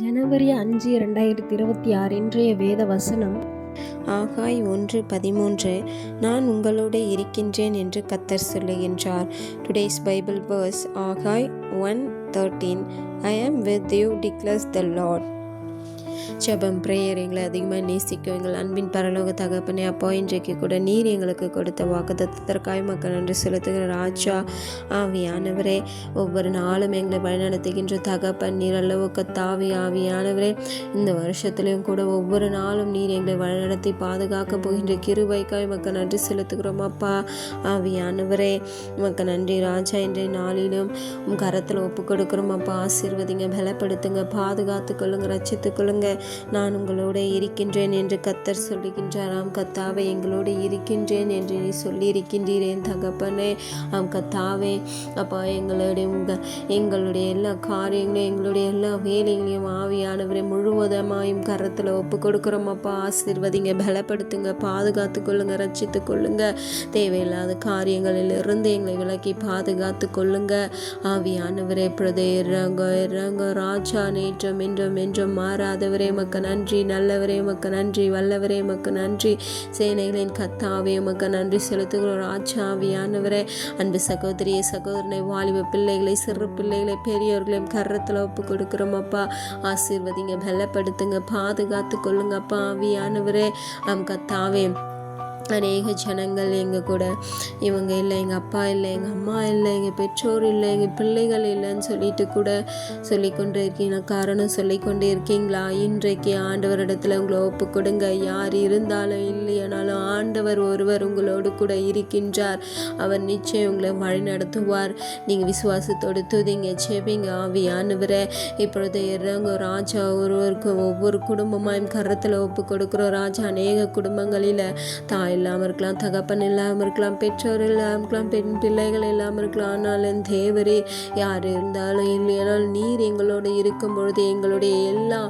ஜனவரி அஞ்சு ரெண்டாயிரத்தி இருபத்தி ஆறு இன்றைய வேத வசனம் ஆகாய் ஒன்று பதிமூன்று நான் உங்களோடு இருக்கின்றேன் என்று கத்தர் சொல்லுகின்றார். Today's Bible verse Haggai one thirteen I am with you declares the Lord ஜபம் பிரேயர் எங்களை அதிகமாக நேசிக்கும். எங்கள் அன்பின் பரலோக தகப்பனே அப்போ இன்றைக்கு கூட நீர் எங்களுக்கு கொடுத்த வாக்குத்தத்திற்காய் மக்கள் நன்றி செலுத்துகிற ராஜா ஆவியானவரே. ஒவ்வொரு நாளும் எங்களை வழிநடத்துகின்ற தகப்பன் நீர் அளவுக்கு தாவி ஆவியானவரே. இந்த வருஷத்துலையும் கூட ஒவ்வொரு நாளும் நீர் எங்களை வழிநடத்தி பாதுகாக்க போகின்ற கிருபைக்காய் மக்கள் நன்றி செலுத்துகிறோம் அப்பா ஆவியானவரே. மக்கள் நன்றி ராஜா இன்றைய நாளிலும் கரத்தில் ஒப்பு கொடுக்குறோம் அப்பா. ஆசீர்வதிங்க பலப்படுத்துங்க பாதுகாத்து கொள்ளுங்க கொள்ளுங்க. நான் உங்களோட இருக்கின்றேன் என்று கத்தர் சொல்லுகின்றாராம் கத்தாவே எங்களோடு இருக்கின்றேன் என்று நீ சொல்லி இருக்கின்றேன் தகப்பனே. ஆம் கத்தாவே அப்பா எங்களுடைய உங்கள் எங்களுடைய எல்லா காரியங்களையும் எங்களுடைய எல்லா வேலைகளையும் ஆவியானவரை முழுவதமாயும் கரத்தில் ஒப்பு கொடுக்குறோம். அப்பா ஆசீர்வதிங்க பலப்படுத்துங்க பாதுகாத்து கொள்ளுங்க ரட்சித்து கொள்ளுங்க. தேவையில்லாத காரியங்களிலிருந்து எங்களை விலக்கி பாதுகாத்து கொள்ளுங்க. ஆவியானவரே பிரதே இறங்க இறங்க ராஜா நேற்றம் என்றும் என்றும் மாறாதவரே. மக்க நன்றி. நல்லவரே மக்க நன்றி. வல்லவரே மக்க நன்றி. சேனைகளின் கத்தாவே மக்க நன்றி. செலுத்துகிறோம் ஆச்சாவியானவரே ஆவியானவரே அன்பு சகோதரியை சகோதரனை வாலிப பிள்ளைகளை சிறு பிள்ளைகளை பெரியவர்களையும் கரத்தில் ஒப்பு கொடுக்குறோம் அப்பா. ஆசீர்வதிங்க பலப்படுத்துங்க பாதுகாத்து கொள்ளுங்க அப்பா. ஆவியானவரே கத்தாவே. அநேக ஜனங்கள் எங்கள் கூட. இவங்க இல்லை எங்கள் அப்பா இல்லை எங்கள் அம்மா இல்லை எங்கள் பெற்றோர் இல்லை எங்கள் பிள்ளைகள் இல்லைன்னு சொல்லிட்டு கூட சொல்லிக்கொண்டே இருக்கீங்க. காரணம் சொல்லிக்கொண்டே இருக்கீங்களா? இன்றைக்கு ஆண்டவரிடத்துல உங்களை ஒப்பு கொடுங்க. யார் இருந்தாலும் இல்லையானாலும் ஆண்டவர் ஒருவர் உங்களோடு கூட இருக்கின்றார். அவர் நிச்சயம் உங்களை வழி நடத்துவார். நீங்கள் விசுவாசத்தோடு துதிங்க செவிங்க ஆவியானவரை. இப்பொழுது இறங்க ராஜா ஒருவருக்கும் ஒவ்வொரு குடும்பமாயும் கரத்தில் ஒப்பு கொடுக்குறோம் ராஜா அநேக குடும்பங்களில் தாய் இல்லாமல் இருக்கலாம் தகப்பன் இல்லாமல் இருக்கலாம் பெற்றோர் இல்லாமல் இருக்கலாம் பெண் பிள்ளைகள் இல்லாமல் இருக்கலாம். ஆனாலும் தேவரே யார் இருந்தாலும் இல்லையானால் நீர் எங்களோடு இருக்கும் பொழுது எங்களுடைய எல்லா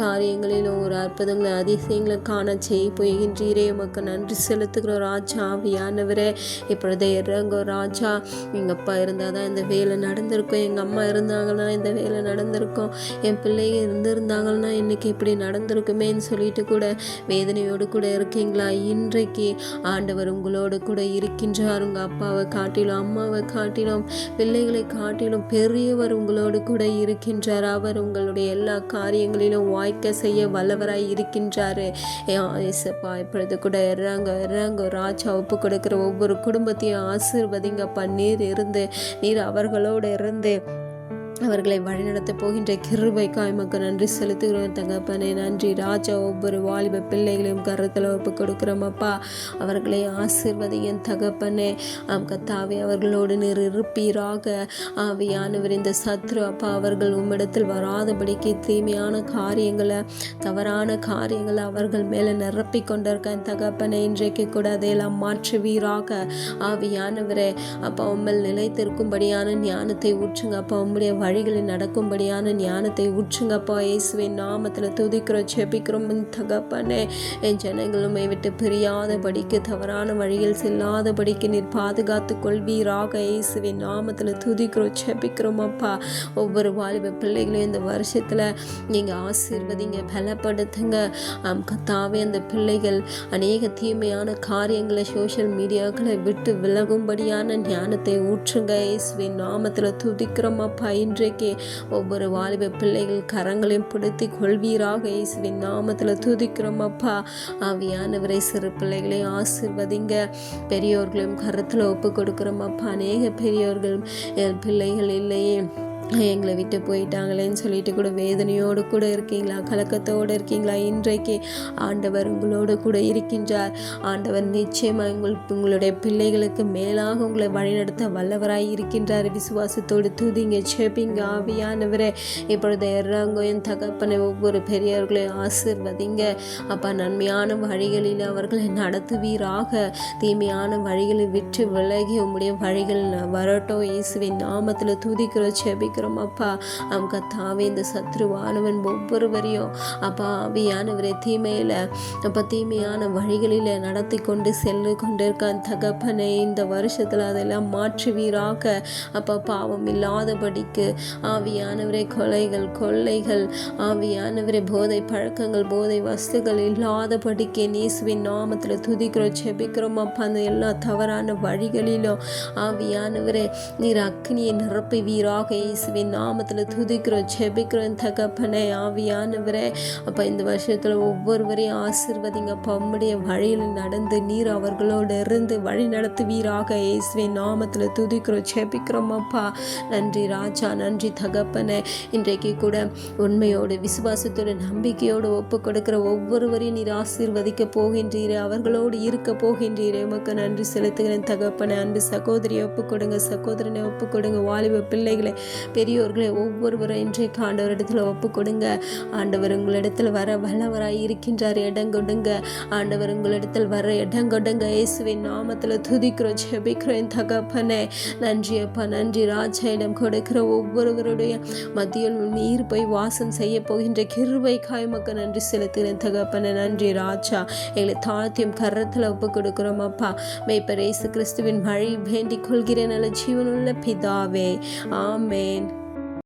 காரியங்களிலும் ஒரு அற்புதங்களை அதிசயங்களை காண செய்ய போகின்றீரே. உமக்கு நன்றி செலுத்துகிற ராஜா ஆவியானவரே. இப்பொழுது இறங்கோ ராஜா. எங்கள் அப்பா இருந்தால் தான் இந்த வேலை நடந்திருக்கும். எங்கள் அம்மா இருந்தாங்கன்னா இந்த வேலை நடந்திருக்கும். என் பிள்ளைங்க இருந்திருந்தாங்கன்னா இன்னைக்கு இப்படி நடந்திருக்குமேன்னு சொல்லிட்டு கூட வேதனையோடு கூட இருக்கீங்களா? இன்றைக்கு ஆண்டவர் உங்களோடு கூட இருக்கின்றார். உங்கள் அப்பாவை காட்டிலும் அம்மாவை காட்டிலும் பிள்ளைகளை காட்டிலும் பெரியவர் உங்களோடு கூட இருக்கின்றார். அவர் உங்களுடைய எல்லா காரியங்களிலும் வாய்க்க செய்ய வல்லவராய் இருக்கின்றாரு. ஏசப்பா இப்பொழுது கூட இறங்க இறங்க ராஜா ஒப்பு கொடுக்கிற ஒவ்வொரு குடும்பத்தையும் ஆசீர்வதிங்கப்பா நீர் இருந்து நீர் அவர்களோடு இருந்து அவர்களை வழிநடத்த போகின்ற கிருபைக்காய் மக்கள் நன்றி செலுத்துகிறோம். தகப்பனே நன்றி. ராஜா ஒவ்வொரு வாலிப பிள்ளைகளையும் கருத்தில் ஒப்பு கொடுக்குறோம் அப்பா. அவர்களை ஆசிர்வதியின் தகப்பனே. ஆம் கத்தாவே அவர்களோடு நீர் இருப்பீராக. ஆவியானவர் இந்த சத்ரு அப்பா அவர்கள் உம்மிடத்தில் வராதபடிக்கு தீமையான காரியங்களை தவறான காரியங்களை அவர்கள் மேலே நிரப்பி கொண்டிருக்க தகப்பனே இன்றைக்கு கூட அதையெல்லாம் மாற்றுவீராக. ஆவியானவரே அப்பா உம்மல் நிலைத்திருக்கும்படியான ஞானத்தை ஊற்றுங்க. அப்பா உம்முடைய வழிகளில் நடக்கும்படியான ஞானத்தை ஊற்றுங்கப்பா இயேசுவின் நாமத்தில் துதிக்கிறோம் செபிக்கிறோம் தகப்பனே என் ஜனங்களும் விட்டு பிரியாதபடிக்கு தவறான வழியில் செல்லாதபடிக்கு நீர் பாதுகாத்து கொள்வீராக. இயேசுவின் நாமத்தில் துதிக்கிறோம் செபிக்கிறோம் அப்பா. ஒவ்வொரு வாலிப பிள்ளைகளையும் இந்த வருஷத்தில் நீங்கள் ஆசீர்வதிங்க பலப்படுத்துங்க. கத்தாவே அந்த பிள்ளைகள் அநேக தீமையான காரியங்களை சோஷியல் மீடியாக்களை விட்டு விலகும்படியான ஞானத்தை ஊற்றுங்க. இயேசுவின் நாமத்தில் துதிக்கிறோம் அப்பா. இன்றைக்கு ஒவ்வொரு வாலிப பிள்ளைகள் கரங்களையும் பிடித்து கொள்வீராக இயேசுவின் நாமத்தில் துதிக்கிறோம் அப்பா. ஆவியானவரை சிறு பிள்ளைகளை ஆசிர்வதிங்க. பெரியோர்களையும் கரத்தில் ஒப்பு கொடுக்குறோம் அப்பா. அநேக பெரியோர்கள் என் பிள்ளைகள் இல்லையே. எங்களை விட்டு போயிட்டாங்களேன்னு சொல்லிட்டு கூட வேதனையோடு கூட இருக்கீங்களா? கலக்கத்தோடு இருக்கீங்களா? இன்றைக்கு ஆண்டவர் உங்களோடு கூட இருக்கின்றார். ஆண்டவர் நிச்சயமாக உங்கள் உங்களுடைய பிள்ளைகளுக்கு மேலாக உங்களை வழிநடத்த வல்லவராய் இருக்கின்றார். விசுவாசத்தோடு தூதிங்க செபிங்க ஆவியானவரே. இப்பொழுது இறங்கோ என் தகப்பனை ஒவ்வொரு பெரியவர்களையும் ஆசிர்வதிங்க. அப்பா நன்மையான வழிகளில் அவர்களை நடத்துவீராக. தீமையான வழிகளை விட்டு விலகி உங்களுடைய வழிகள் வரட்டும். இயேசுவின் நாமத்தில் தூதிக்கிறோம் செபிக்கிறோம் ஸ்தோத்திரிக்கிறோம் அப்பா. அம் கத்தாவே இந்த சத்ருவானவன் ஒவ்வொருவரையும் அப்பா ஆவியானவரே தீமையில் அப்போ தீமையான வழிகளில் நடத்தி கொண்டு செல்லு கொண்டிருக்கான் தகப்பனை. இந்த வருஷத்தில் அதெல்லாம் மாற்றுவீராக. அப்பா பாவம் இல்லாதபடிக்கு ஆவியானவரே கொலைகள் கொள்ளைகள் ஆவியானவரே போதை பழக்கங்கள் போதை வஸ்துகள் இல்லாதபடிக்கு இயேசுவின் நாமத்தில் துதிக்கிறோம் செபிக்கிறோம் அப்பா. அந்த எல்லா தவறான வழிகளிலும் ஆவியானவரே நீர் அக்னியை நிரப்புவீராக இயேசுவின் நாமத்தில் துதிக்கிறோம் ஜெபிக்கிறோம். தகப்பனே ஆவியானவரே அப்போ இந்த வருஷத்தில் ஒவ்வொருவரையும் ஆசிர்வதிங்க. அப்பா உம்முடைய வழியில் நடந்து நீர் அவர்களோடு இருந்து வழி நடத்துவீராக. இயேசுவின் நாமத்தில் துதிக்கிறோம் செபிக்கிறோம் அப்பா. நன்றி ராஜா நன்றி தகப்பனே. இன்றைக்கு கூட உண்மையோடு விசுவாசத்தோடு நம்பிக்கையோடு ஒப்பு கொடுக்கிற ஒவ்வொருவரையும் நீர் ஆசீர்வதிக்க போகின்றீரே. அவர்களோடு இருக்க போகின்றீரே. உமக்கு நன்றி செலுத்துகிறேன் தகப்பனை. அன்பு சகோதரியை ஒப்பு கொடுங்க சகோதரனை ஒப்பு கொடுங்க. வாலிப பிள்ளைகளை பெரியோர்களை ஒவ்வொருவரும் இன்றைக்கு ஆண்டவரிடத்தில் ஒப்பு கொடுங்க ஆண்டவர் உங்களிடத்தில் வர வல்லவராய் இருக்கின்றார் இடங்கொடுங்க ஆண்டவர் உங்களிடத்தில் வர இடங்கொடுங்க இயேசுவின் நாமத்தில் துதிக்கிறோம் ஜெபிக்கிறோம் தகப்பனே. நன்றி அப்பா நன்றி. ராஜா இடம் கொடுக்கிற ஒவ்வொருவருடைய மத்தியில் நீர் போய் வாசம் செய்ய போகின்ற கிருவை காயமக்க நன்றி செலுத்துகிறேன் தகப்பனே. நன்றி ராஜா. எங்களை தாழ்த்தியும் கரத்தில் ஒப்பு கொடுக்குறோம் அப்பா. மேய்ப்பர் இயேசு கிறிஸ்துவின் மழை வேண்டிக் கொள்கிறேன் நல்ல ஜீவனுள்ள பிதாவே. ஆமேன்.